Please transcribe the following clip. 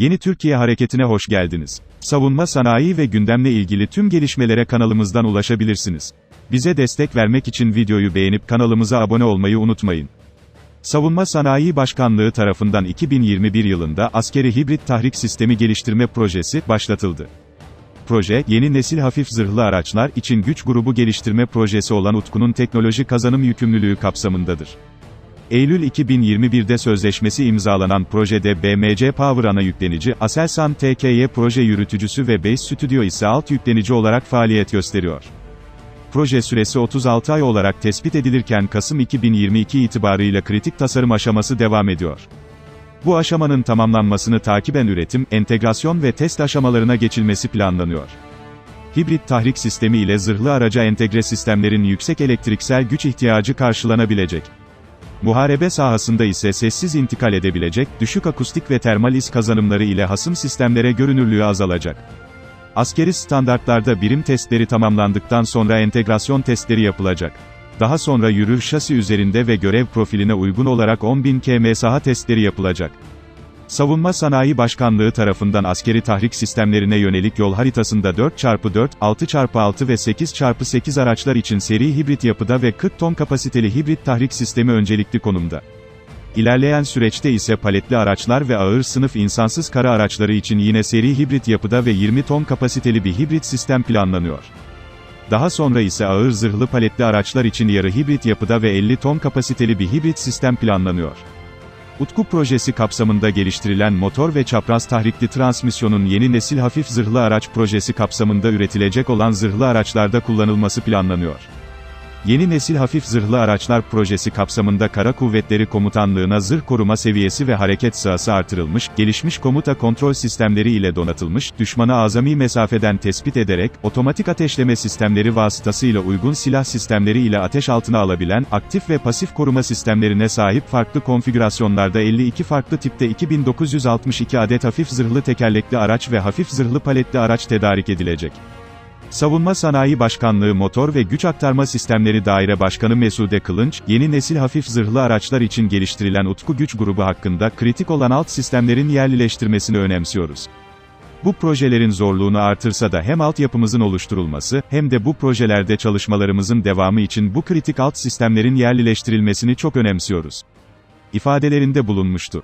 Yeni Türkiye Hareketi'ne hoş geldiniz. Savunma sanayi ve gündemle ilgili tüm gelişmelere kanalımızdan ulaşabilirsiniz. Bize destek vermek için videoyu beğenip kanalımıza abone olmayı unutmayın. Savunma Sanayi Başkanlığı tarafından 2021 yılında askeri hibrit tahrik sistemi geliştirme projesi başlatıldı. Proje, yeni nesil hafif zırhlı araçlar için güç grubu geliştirme projesi olan Utku'nun teknoloji kazanım yükümlülüğü kapsamındadır. Eylül 2021'de sözleşmesi imzalanan projede BMC Power ana yüklenici, Aselsan TKY proje yürütücüsü ve Base Studio ise alt yüklenici olarak faaliyet gösteriyor. Proje süresi 36 ay olarak tespit edilirken Kasım 2022 itibarıyla kritik tasarım aşaması devam ediyor. Bu aşamanın tamamlanmasını takiben üretim, entegrasyon ve test aşamalarına geçilmesi planlanıyor. Hibrit tahrik sistemi ile zırhlı araca entegre sistemlerin yüksek elektriksel güç ihtiyacı karşılanabilecek. Muharebe sahasında ise sessiz intikal edebilecek, düşük akustik ve termal iz kazanımları ile hasım sistemlere görünürlüğü azalacak. Askeri standartlarda birim testleri tamamlandıktan sonra entegrasyon testleri yapılacak. Daha sonra yürür şasi üzerinde ve görev profiline uygun olarak 10.000 km saha testleri yapılacak. Savunma Sanayi Başkanlığı tarafından askeri tahrik sistemlerine yönelik yol haritasında 4x4, 6x6 ve 8x8 araçlar için seri hibrit yapıda ve 40 ton kapasiteli hibrit tahrik sistemi öncelikli konumda. İlerleyen süreçte ise paletli araçlar ve ağır sınıf insansız kara araçları için yine seri hibrit yapıda ve 20 ton kapasiteli bir hibrit sistem planlanıyor. Daha sonra ise ağır zırhlı paletli araçlar için yarı hibrit yapıda ve 50 ton kapasiteli bir hibrit sistem planlanıyor. Utku projesi kapsamında geliştirilen motor ve çapraz tahrikli transmisyonun yeni nesil hafif zırhlı araç projesi kapsamında üretilecek olan zırhlı araçlarda kullanılması planlanıyor. Yeni nesil hafif zırhlı araçlar projesi kapsamında Kara Kuvvetleri Komutanlığı'na zırh koruma seviyesi ve hareket sahası artırılmış, gelişmiş komuta kontrol sistemleri ile donatılmış, düşmanı azami mesafeden tespit ederek, otomatik ateşleme sistemleri vasıtasıyla uygun silah sistemleri ile ateş altına alabilen, aktif ve pasif koruma sistemlerine sahip farklı konfigürasyonlarda 52 farklı tipte 2962 adet hafif zırhlı tekerlekli araç ve hafif zırhlı paletli araç tedarik edilecek. Savunma Sanayi Başkanlığı Motor ve Güç Aktarma Sistemleri Daire Başkanı Mesude Kılınç, yeni nesil hafif zırhlı araçlar için geliştirilen Utku Güç grubu hakkında kritik olan alt sistemlerin yerlileştirmesini önemsiyoruz. Bu projelerin zorluğunu artırsa da hem altyapımızın oluşturulması, hem de bu projelerde çalışmalarımızın devamı için bu kritik alt sistemlerin yerlileştirilmesini çok önemsiyoruz. ifadelerinde bulunmuştu.